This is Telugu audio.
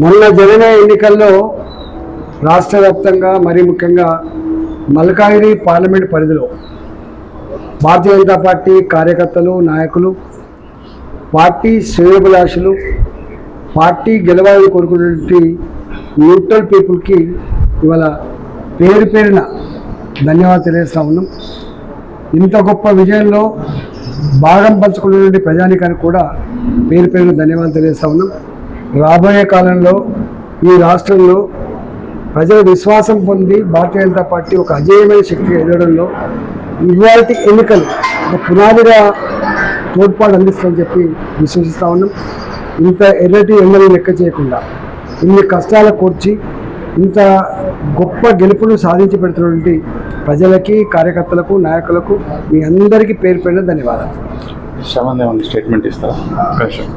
మొన్న జరిగిన ఎన్నికల్లో రాష్ట్ర వ్యాప్తంగా మరీ ముఖ్యంగా మల్కాగిరి పార్లమెంట్ పరిధిలో భారతీయ జనతా పార్టీ కార్యకర్తలు నాయకులు పార్టీ శ్రేయోభిలాషులు పార్టీ గెలవాలని కోరుకున్నటువంటి న్యూట్రల్ పీపుల్కి ఇవాళ పేరు పేరున ధన్యవాదాలు తెలియజేస్తా ఉన్నాం. ఇంత గొప్ప విజయంలో భాగం పంచుకున్నటువంటి ప్రజానికానికి కూడా పేరు పేరున ధన్యవాదాలు తెలియజేస్తా ఉన్నాం. రాబోయే కాలంలో ఈ రాష్ట్రంలో ప్రజల విశ్వాసం పొంది భారతీయ జనతా పార్టీ ఒక అజేయమైన శక్తిగా ఎదగడంలో ఇవాటి ఎన్నికలు ఒక పునాదిగా తోడ్పాటు అందిస్తుందని చెప్పి విశ్వసిస్తా ఉన్నాం. ఇంత ఎర్రటి ఎండలు లెక్క చేయకుండా ఇన్ని కష్టాల కూర్చి ఇంత గొప్ప గెలుపును సాధించి పెడుతున్నటువంటి ప్రజలకి కార్యకర్తలకు నాయకులకు మీ అందరికీ పేరు పేరున ధన్యవాదాలు. సంబంధం స్టేట్మెంట్ ఇస్తారా? అవకాశం.